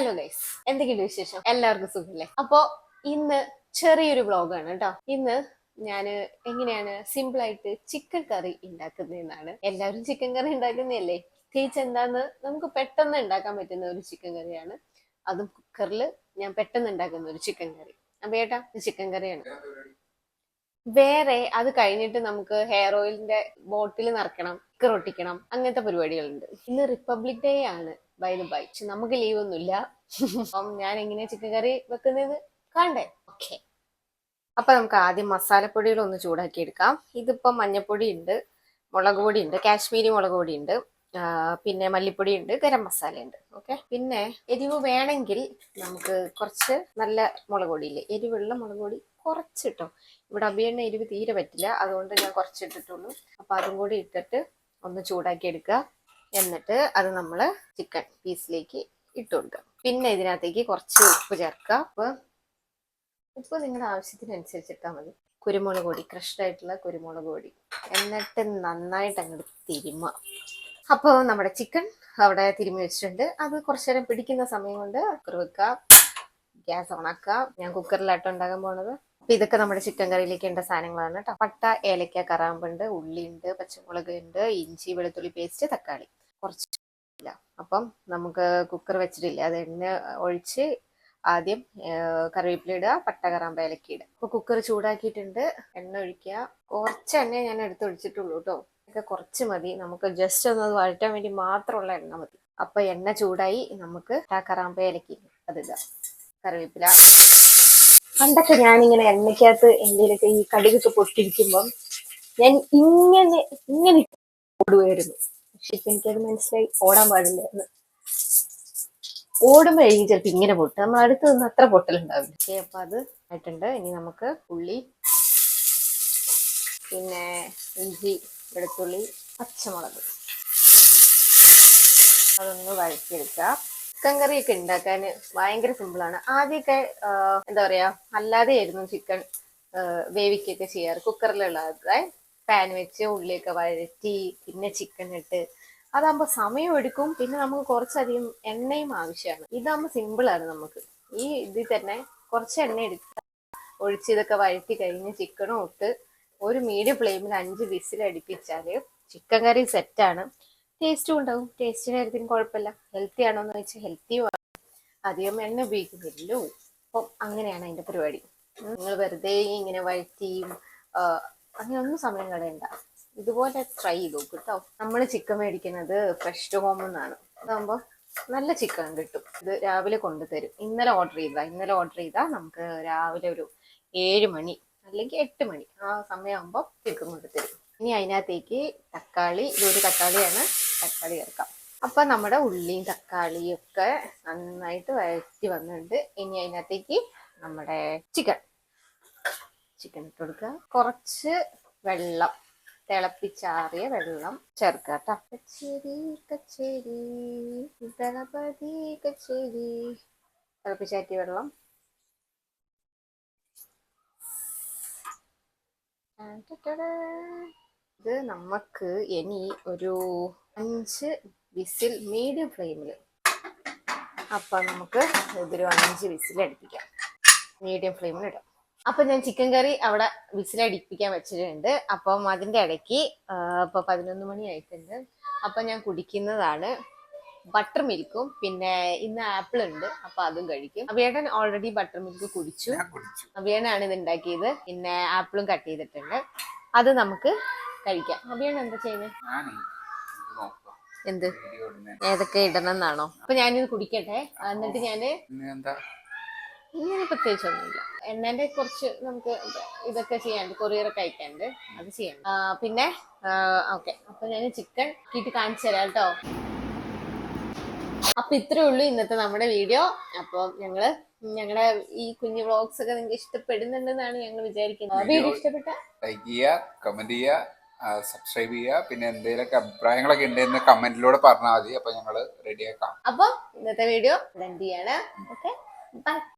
Hello guys എന്തൊക്കെയുണ്ട് വിശേഷം? എല്ലാവർക്കും സുഖല്ലേ? അപ്പോ ഇന്ന് ചെറിയൊരു വ്ളോഗാണ് കേട്ടോ. ഇന്ന് ഞാൻ എങ്ങനെയാണ് സിമ്പിൾ ആയിട്ട് ചിക്കൻ കറി ഉണ്ടാക്കുന്നതെന്നാണ്. എല്ലാവരും ചിക്കൻ കറി ഉണ്ടാക്കുന്നതല്ലേ? പ്രത്യേകിച്ച് എന്താന്ന് നമുക്ക് പെട്ടെന്ന് ഉണ്ടാക്കാൻ പറ്റുന്ന ഒരു ചിക്കൻ കറിയാണ്. അതും കുക്കറിൽ ഞാൻ പെട്ടെന്ന് ഉണ്ടാക്കുന്ന ഒരു ചിക്കൻ കറി. അപ്പൊ ഏട്ടാ ചിക്കൻ കറിയാണ്. വേറെ അത് കഴിഞ്ഞിട്ട് നമുക്ക് ഹെയർ ഓയിലിന്റെ ബോട്ടിൽ നിറക്കണം സ്റ്റിക്കർ ഒട്ടിക്കണം അങ്ങനത്തെ പരിപാടികളുണ്ട്. ഇന്ന് റിപ്പബ്ലിക് ഡേ ആണ്. ബൈ ദ ബൈ പക്ഷെ നമുക്ക് ലീവ് ഒന്നുമില്ല. അപ്പം ഞാൻ എങ്ങനെ ചിക്കൻ കറി വെക്കുന്നത്? കാണണ്ടേ? ഓക്കെ അപ്പൊ നമുക്ക് ആദ്യം മസാലപ്പൊടികൾ ഒന്ന് ചൂടാക്കി എടുക്കാം ഇതിപ്പം മഞ്ഞപ്പൊടി ഉണ്ട് മുളക് പൊടി ഉണ്ട് കാശ്മീരി മുളക് പൊടി ഉണ്ട് പിന്നെ മല്ലിപ്പൊടി ഉണ്ട് ഗരം മസാല ഉണ്ട്. ഓക്കെ പിന്നെ എരിവ് വേണമെങ്കിൽ നമുക്ക് കുറച്ച് നല്ല മുളക് ഇല്ലേ? എരിവുള്ള മുളക് പൊടി കുറച്ചിട്ടോ. ഇവിടെ അഭിയണ്ണ എരിവ് തീരെ പറ്റില്ല അതുകൊണ്ട് ഞാൻ കുറച്ചിട്ടിട്ടുള്ളൂ. അപ്പൊ അതും കൂടി ഇട്ടിട്ട് ഒന്ന് ചൂടാക്കി എടുക്കുക എന്നിട്ട് അത് നമ്മൾ ചിക്കൻ പീസിലേക്ക് ഇട്ട് കൊടുക്കുക. പിന്നെ ഇതിനകത്തേക്ക് കുറച്ച് ഉപ്പ് ചേർക്കുക. ഉപ്പ് ഉപ്പ് നിങ്ങളുടെ ആവശ്യത്തിനനുസരിച്ച് ഇട്ടാൽ മതി. കുരുമുളക് പൊടി ക്രഷ്ഡായിട്ടുള്ള കുരുമുളക് പൊടി. എന്നിട്ട് നന്നായിട്ട് അങ്ങോട്ട് തിരുമ്മ അപ്പോൾ നമ്മുടെ ചിക്കൻ അവിടെ തിരുമ്മി വെച്ചിട്ടുണ്ട്. അത് കുറച്ചു നേരം പിടിക്കുന്ന സമയം കൊണ്ട് കുക്കർ വെക്കുക. ഗ്യാസ് ഓണാക്കുക ഞാൻ കുക്കറിലാട്ടോ ഉണ്ടാകാൻ പോണത്. അപ്പൊ ഇതൊക്കെ നമ്മുടെ ചിക്കൻ കറിയിലേക്ക് ഉണ്ട സാധനങ്ങളാണ് കേട്ടോ. പട്ട ഏലക്ക കറാമ്പുണ്ട് ഉള്ളിയുണ്ട് പച്ചമുളക് ഉണ്ട് ഇഞ്ചി വെളുത്തുള്ളി പേസ്റ്റ് തക്കാളി. കുറച്ച് ഇല്ല അപ്പം നമുക്ക് കുക്കർ വെച്ചിട്ടില്ല? അത് എണ്ണ ഒഴിച്ച് ആദ്യം കറിവേപ്പില ഇടുക പട്ട കറാമ്പ ഏലക്ക ഇടുക. അപ്പൊ കുക്കർ ചൂടാക്കിയിട്ടുണ്ട്. എണ്ണ ഒഴിക്കുക. കുറച്ച് എണ്ണ ഞാൻ എടുത്ത് ഒഴിച്ചിട്ടുള്ളൂ കേട്ടോ ഒക്കെ കുറച്ച് മതി. നമുക്ക് ജസ്റ്റ് ഒന്ന് വഴറ്റാൻ വേണ്ടി മാത്രമുള്ള എണ്ണ മതി. അപ്പൊ എണ്ണ ചൂടായി നമുക്ക് ആ കറാമ്പ ഇലക്കി അത് ഇടുക. കറിവേപ്പില. പണ്ടൊക്കെ ഞാനിങ്ങനെ എണ്ണയ്ക്കകത്ത് എന്തെങ്കിലുമൊക്കെ ഈ കടുകൊക്കെ പൊട്ടിരിക്കുമ്പം ഞാൻ ഇങ്ങനെ ഇങ്ങനെ ഓടുമായിരുന്നു പക്ഷെ എനിക്കത് മനസ്സിലായി ഓടാൻ പാടില്ലായിരുന്നു ഓടുമ്പോഴേക്കും ചിലപ്പോൾ ഇങ്ങനെ പൊട്ടും. നമ്മൾ അടുത്ത് നിന്ന് അത്ര പൊട്ടലുണ്ടാവില്ല. ഓക്കെ അപ്പൊ അത് ആയിട്ടുണ്ട്. ഇനി നമുക്ക് ഉള്ളി പിന്നെ ഇഞ്ചി വെളുത്തുള്ളി പച്ചമുളക്. അതൊന്ന് വഴറ്റിയെടുക്കുക ചിക്കൻ കറിയൊക്കെ ഉണ്ടാക്കാൻ ഭയങ്കര സിമ്പിളാണ് ആദ്യമൊക്കെ എന്താ പറയാ അല്ലാതെ ആയിരുന്നു ചിക്കൻ വേവിക്കൊക്കെ ചെയ്യാറ്. കുക്കറിലുള്ളത് പാൻ വെച്ച് ഉള്ളിയൊക്കെ വഴറ്റി പിന്നെ ചിക്കൻ ഇട്ട് അതാകുമ്പോൾ സമയം എടുക്കും. പിന്നെ നമുക്ക് കുറച്ചധികം എണ്ണയും ആവശ്യമാണ്. ഇതാകുമ്പോൾ സിമ്പിളാണ് നമുക്ക്. ഈ ഇതിൽ തന്നെ കുറച്ച് എണ്ണ എടുക്കുക ഒഴിച്ച് ഇതൊക്കെ വഴറ്റി കഴിഞ്ഞ് ചിക്കനും ഇട്ട് ഒരു മീഡിയം ഫ്ലെയിമിൽ അഞ്ച് വിസിൽ അടുപ്പിച്ചാൽ ചിക്കൻ കറി സെറ്റാണ് ടേസ്റ്റും ഉണ്ടാവും. ടേസ്റ്റിന് കാര്യത്തിന് കുഴപ്പമില്ല. ഹെൽത്തി ആണോ എന്ന് വെച്ചാൽ ഹെൽത്തിയും ആണ്. അധികം എണ്ണ ഉപയോഗിക്കുന്നില്ലോ. അപ്പം അങ്ങനെയാണ് അതിന്റെ പരിപാടി. നിങ്ങൾ വെറുതെ ഇങ്ങനെ വഴറ്റിയും അങ്ങനെയൊന്നും സമയം കളയണ്ട. ഇതുപോലെ ട്രൈ ചെയ്ത് നോക്കും കേട്ടോ നമ്മൾ ചിക്കൻ മേടിക്കുന്നത് ഫ്രഷ് ടു ഹോം എന്നാണ് അതാകുമ്പോൾ നല്ല ചിക്കൻ കിട്ടും. ഇത് രാവിലെ കൊണ്ടുതരും. ഇന്നലെ ഓർഡർ ചെയ്താ ഇന്നലെ ഓർഡർ ചെയ്താൽ നമുക്ക് രാവിലെ ഒരു ഏഴ് മണി അല്ലെങ്കിൽ എട്ട് മണി ആ സമയമാകുമ്പോൾ ചിക്കൻ കൊണ്ടുതരും. ഇനി അതിനകത്തേക്ക് തക്കാളി ഇതൊരു തക്കാളിയാണ് തക്കാളി ചേർക്കാം. അപ്പൊ നമ്മുടെ ഉള്ളിയും തക്കാളിയും ഒക്കെ നന്നായിട്ട് വഴറ്റി വന്നിട്ടുണ്ട്. ഇനി അതിനകത്തേക്ക് നമ്മുടെ ചിക്കൻ ചിക്കൻ ഇട്ട് കൊടുക്കുക. കുറച്ച് വെള്ളം. തിളപ്പിച്ചാറിയ വെള്ളം ചേർക്കുക തിളപ്പിച്ചാറ്റിയ വെള്ളം. ഇത് നമുക്ക് ഇനി ഒരു അഞ്ച് വിസിൽ മീഡിയം ഫ്ലെയിമിൽ അപ്പൊ നമുക്ക് ഇതൊരു അഞ്ച് വിസിൽ അടുപ്പിക്കാം മീഡിയം ഫ്ലെയിമിൽ ഇടാം അപ്പൊ ഞാൻ ചിക്കൻ കറി അവിടെ വിസിലടിപ്പിക്കാൻ വെച്ചിട്ടുണ്ട്. അപ്പം അതിന്റെ ഇടയ്ക്ക് ഇപ്പൊ പതിനൊന്ന് മണി ആയിട്ടുണ്ട്. അപ്പൊ ഞാൻ കുടിക്കുന്നതാണ്. ബട്ടർ മിൽക്കും പിന്നെ ഇന്ന് ആപ്പിൾ ഉണ്ട് അപ്പൊ അതും കഴിക്കും. അവിയേട്ടൻ ഓൾറെഡി ബട്ടർ മിൽക്ക് കുടിച്ചു. അവിയേണാണ് ഇത് ഉണ്ടാക്കിയത്. പിന്നെ ആപ്പിളും കട്ട് ചെയ്തിട്ടുണ്ട്. അത് നമുക്ക് കഴിക്കാം. അവിയേണ എന്താ ചെയ്യുന്നത് എന്ത്. ഏതൊക്കെ ഇടണം എന്നാണോ? അപ്പൊ ഞാനിത് കുടിക്കട്ടെ. എന്നിട്ട് ഞാൻ ഇങ്ങനെ പ്രത്യേകിച്ചൊന്നുമില്ല. എണ്ണന്റെ കുറച്ച് നമുക്ക് ഇതൊക്കെ ചെയ്യാണ്ട് കൊറിയറൊക്കെ അയക്കാണ്ട് അത് ചെയ്യണം പിന്നെ ഓക്കെ അപ്പൊ ഞാൻ ചിക്കൻ കിട്ടി കാണിച്ചു തരാം കേട്ടോ. അപ്പൊ ഇത്രേ ഉള്ളൂ ഇന്നത്തെ നമ്മുടെ വീഡിയോ അപ്പൊ ഞങ്ങൾ ഞങ്ങളുടെ ഈ കുഞ്ഞു വ്ളോഗ്സ് ഒക്കെ നിങ്ങൾക്ക് ഇഷ്ടപ്പെടുന്നുണ്ടെന്നാണ് ഞങ്ങൾ വിചാരിക്കുന്നത്. വീഡിയോ ഇഷ്ടപ്പെട്ട? ലൈക്ക് ചെയ്യുക കമന്റ് ചെയ്യുക സബ്സ്ക്രൈബ് ചെയ്യുക. പിന്നെ എന്തെങ്കിലുമൊക്കെ അഭിപ്രായങ്ങളൊക്കെ ഉണ്ടെന്ന് കമന്റിലൂടെ പറഞ്ഞാൽ മതി. അപ്പൊ ഞങ്ങൾ റെഡിയാക്കാം അപ്പൊ ഇന്നത്തെ വീഡിയോ ചെയ്യാണ് ഓക്കെ ബൈ